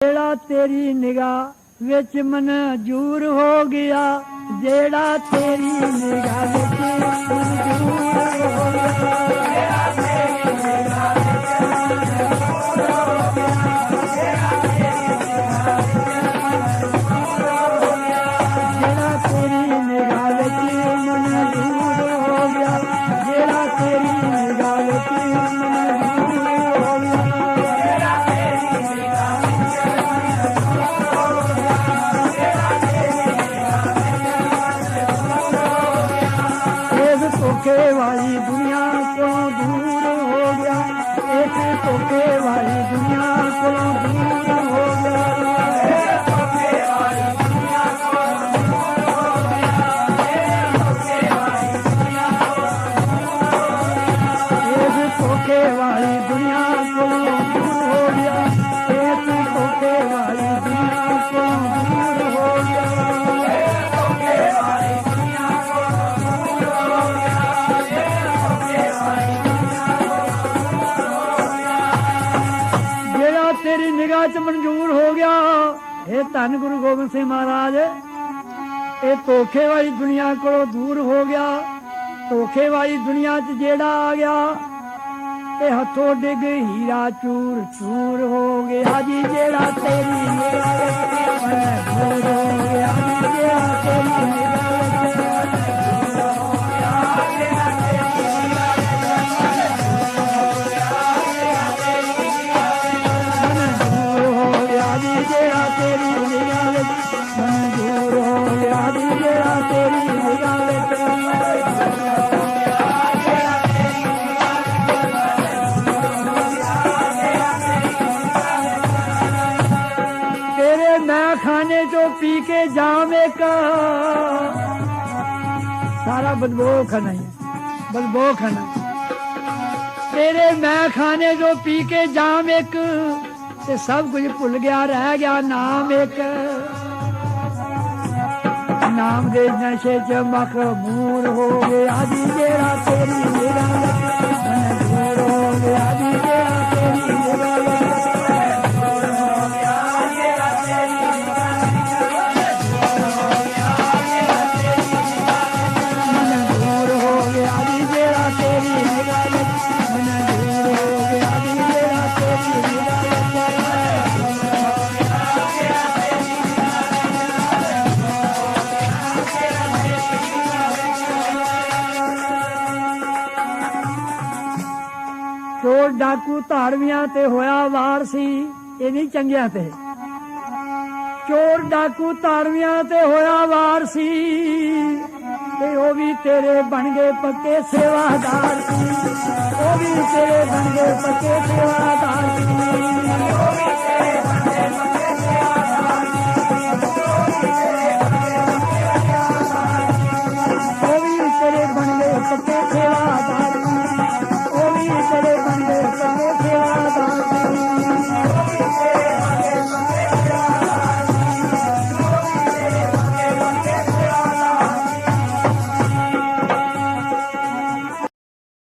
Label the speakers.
Speaker 1: ਜਿਹੜਾ ਤੇਰੀ ਨਿਗਾਹ ਵਿੱਚ ਮਨਜੂਰ ਹੋ ਗਿਆ ਜਿਹੜਾ ਤੇਰੀ ਨਿਗਾਹ ਵਿੱਚ ਇਸ ਧੋਖੇ ਵਾਲੀ ਦੁਨੀਆ 'ਚ ਮਨਜ਼ੂਰ ਹੋ ਗਿਆ। ਇਹ ਧੰਨ ਗੁਰੂ ਗੋਬਿੰਦ ਸਿੰਘ ਮਹਾਰਾਜ, ਇਹ ਧੋਖੇ ਵਾਲੀ ਦੁਨੀਆ ਕੋਲੋਂ ਦੂਰ ਹੋ ਗਿਆ। ਧੋਖੇ ਵਾਲੀ ਦੁਨੀਆ 'ਚ ਜਿਹੜਾ ਆ ਗਿਆ ਤੇ ਹੱਥੋਂ ਡਿੱਗ ਹੀਰਾ ਚੂਰ ਚੂਰ ਹੋ ਗਿਆ ਜੀ। ਜਿਹੜਾ ਤੇਰੀ ਨਿਗਾਹ ਵਿੱਚ ਹੋ ਗਿਆ ਜਿਹੜਾ ਤੇਰੀ ਜਿਹੜਾ ਤੇਰੀ ਨਿਗਾਹ ਵਿੱਚ ਤੇਰੇ ਮੈਂ ਖਾਨੇ ਚੋਂ ਪੀ ਕੇ ਜਾਮ ਇੱਕ ਸਾਰਾ ਬਦਬੋ ਖਾਣਾ ਹੀ ਬਦਬੋ ਖਾਣਾ ਤੇਰੇ ਮੈਂ ਖਾਨੇ ਜੋ ਪੀ ਕੇ ਜਾਮ ਇੱਕ ਤੇ राम रे नशे चमक मूर हो गया तेरी मेरा ਕੋਲ ਡਾਕੂ ਧਾਰਵਿਆਂ ਤੇ ਹੋਇਆ ਵਾਰ ਸੀ, ਇਹ ਨਹੀਂ ਚੰਗਿਆਂ ਤੇ। ਚੋਰ ਡਾਕੂ ਧਾਰਵਿਆਂ ਤੇ ਹੋਇਆ ਵਾਰ ਸੀ, ਤੇ ਉਹ ਵੀ ਤੇਰੇ ਬਣ ਗਏ ਪੱਕੇ ਸੇਵਾਦਾਰ ਉਹ ਵੀ ਤੇਰੇ ਬਣ ਗਏ ਪੱਕੇ ਸੇਵਾਦਾਰ ਉਹ ਵੀ ਤੇਰੇ ਬਣ ਗਏ ਪੱਕੇ ਸੇਵਾਦਾਰ ਉਹ ਵੀ ਤੇਰੇ ਬਣ ਗਏ ਪੱਕੇ ਸੇਵਾਦਾਰ ਉਹ ਵੀ ਤੇਰੇ ਬਣ ਗਏ